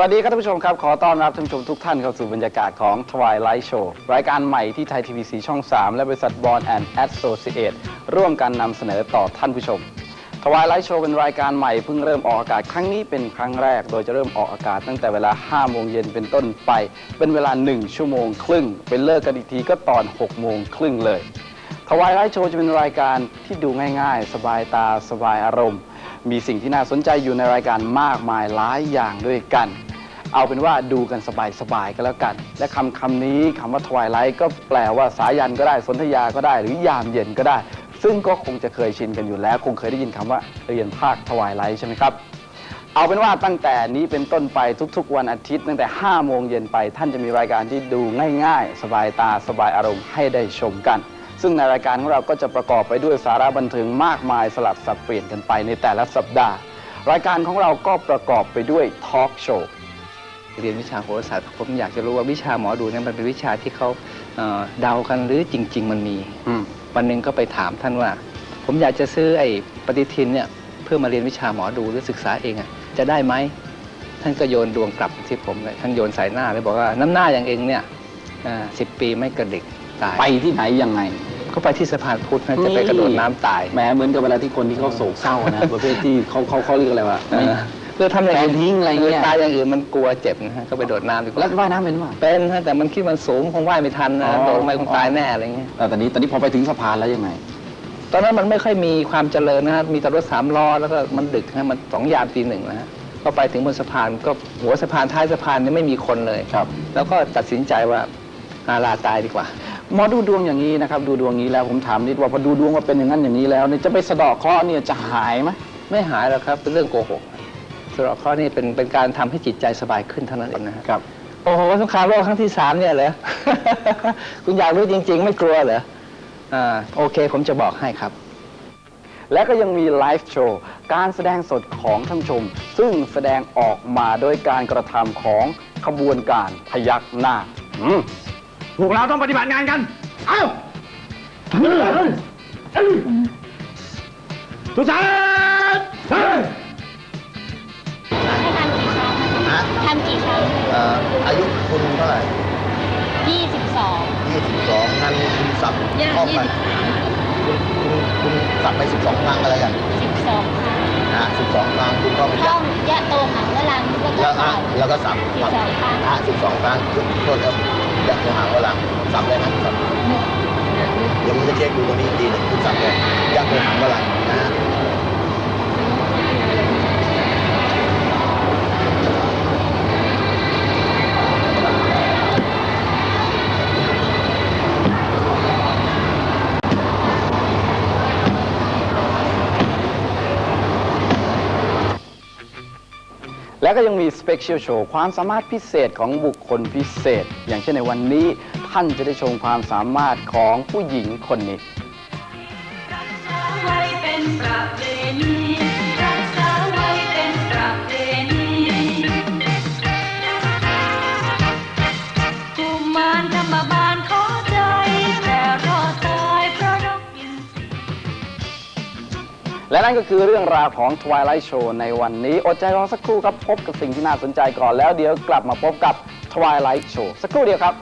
สวัสดีครับท่านผู้ชมครับ ขอต้อนรับท่านผู้ชมทุกท่านเข้าสู่บรรยากาศของ Twilight Show รายการใหม่ที่ไทยทีวีสีช่อง 3 และบริษัท Born and Associate ร่วมกันนำเสนอต่อท่านผู้ชม Twilight Show เป็นรายการใหม่เพิ่งเริ่มออกอากาศครั้งนี้เป็นครั้งแรก โดยจะเริ่มออกอากาศตั้งแต่เวลา 5 โมงเย็นเป็นต้นไป เป็นเวลา 1 ชั่วโมงครึ่ง เป็นเลิกกันอีกทีก็ตอน 6 โมงครึ่งเลยทวายไลท์โชว์จะเป็นรายการที่ดูง่ายๆ สบายตาสบายอารมณ์ มีสิ่งที่น่าสนใจอยู่ในรายการมากมายหลายอย่างด้วยกัน เอาเป็นว่าดูกันสบายๆก็แล้วกัน และคำคำนี้คำว่าทวายไลท์ก็แปลว่าสายันก็ได้สนธยาก็ได้ หรือยามเย็นก็ได้ ซึ่งก็คงจะเคยชินกันอยู่แล้ว คงเคยได้ยินคำว่าเรียนภาคทวายไลท์ใช่ไหมครับเอาเป็นว่าตั้งแต่นี้เป็นต้นไปทุกๆ วันอาทิตย์ ตั้งแต่ 5 โมงเย็นไป ท่านจะมีรายการที่ดูง่าย ๆ สบายตาสบายอารมณ์ให้ได้ชมกัน ซึ่งในรายการของเราก็จะประกอบไปด้วยสาระบันเทิงมากมายสลับสับเปลี่ยนกันไปในแต่ละสัปดาห์ รายการของเราก็ประกอบไปด้วยทอล์กโชว์เรียนวิชาโหราศาสตร์ผมอยากจะรู้ว่าวิชาหมอดูเนี่ยมันเป็นวิชาที่เขาเอ่อเดากันหรือจริง ๆ มันมี อืม วันหนึ่งก็ไปถามท่านว่า ผมอยากจะซื้อไอ้ปฏิทินเนี่ยเพื่อมาเรียนวิชาหมอดูหรือศึกษาเองอะจะได้ไหมท่านก็โยนดวงกลับที่ผมเลยท่านโยนใส่หน้าเลยบอกว่าน้ำหน้าอย่างเองเนี่ยสิบปีไม่กระดิก ตาย ไปที่ไหนยังไง ก็ไปที่สะพานพุทธนะจะไปนี่กระโดดน้ำตาย แหมเหมือนกับเวลาที่คนที่เขาโศกเศร้านะ ประเภทที่เขาเขาเขาเรียกอะไรวะเออเพื่อทำอย่างอื่นแฟนทิ้งอะไรเงี้ย ตายอย่างอื่นมันกลัวเจ็บนะฮะก็ไปโดดน้ำดีกว่าแล้วว่ายน้ำเป็นป่ะ เป็นฮะแต่มันคิดมันสูงคงว่ายไม่ทันนะอ๋อ โดดลงไปคงตายแน่อะไรเงี้ยแต่ตอนนี้ตอนนี้พอไปถึงสะพานแล้วยังไง ตอนนั้นมันไม่ค่อยมีความเจริญนะฮะมีแต่รถสามล้อแล้วก็มันดึกนะมันสองยามตีหนึ่งนะฮะก็ไปถึงบนสะพานก็หัวสะพานท้ายสะพานเนี่ยไม่มีคนเลย ครับ แล้วก็ตัดสินใจว่าอาลาตายดีกว่า หมอดูดวงอย่างนี้นะครับ ดูดวงนี้แล้วผมถามนิดว่าพอดูดวงว่าเป็นอย่างนั้นอย่างนี้แล้วเนี่ยจะไปสะเดอกเคราะห์เนี่ยจะหายไหมไม่หายหรอกครับเป็นเรื่องโกหกสำหรับข้อนี้เป็นเป็นการทำให้จิตใจสบายขึ้นเท่านั้นเองนะฮะครับโอ้โหสงครามโลกครั้งที่สามเนี่ยเหรอ คุณอยากรู้จริง ๆ ไม่กลัวเหรออ่าโอเค ผมจะบอกให้ครับ และก็ยังมีไลฟ์โชว์การแสดงสดของท่านผู้ชม ซึ่งแสดงออกมาโดยการกระทำของขบวนการพยักหน้าอืม พวกเราต้องปฏิบัติงานกัน เอ้าทุกท่านเฮ้ยให้ทำกี่ครั้งฮะทำกี่ครั้งเอ่ออายุคุณเท่าไหร่ยี่สิบสอง22งั้นคุณสับย่างเข้าไปยี่สิบคุณคุณคุณสับไป12ครั้งอะไรกันสิบสองครั้งนะ12ครั้งคุณเข้าไปท่องยะโตหังวลังแล้วก็แล้วอะเป่า แล้วก็สับสิบสองครั้ง อะ12ครั้งโทษครับ อยากจะหาเวลาสับเลยนะสับเดี๋ยวผมจะเช็คดูตรงนี้อีกทีหนึงคุณสับเลยอยากจะหาเวลานะ และก็ยังมีสเปเชียลโชว์ความสามารถพิเศษของบุคคลพิเศษ อย่างเช่นในวันนี้ท่านจะได้ชมความสามารถของผู้หญิงคนนี้ และนั่นก็คือเรื่องราวของ Twilight Show ในวันนี้ อดใจรอสักครู่ครับ พบกับสิ่งที่น่าสนใจก่อนแล้วเดี๋ยวกลับมาพบกับ Twilight Show สักครู่เดียวครับ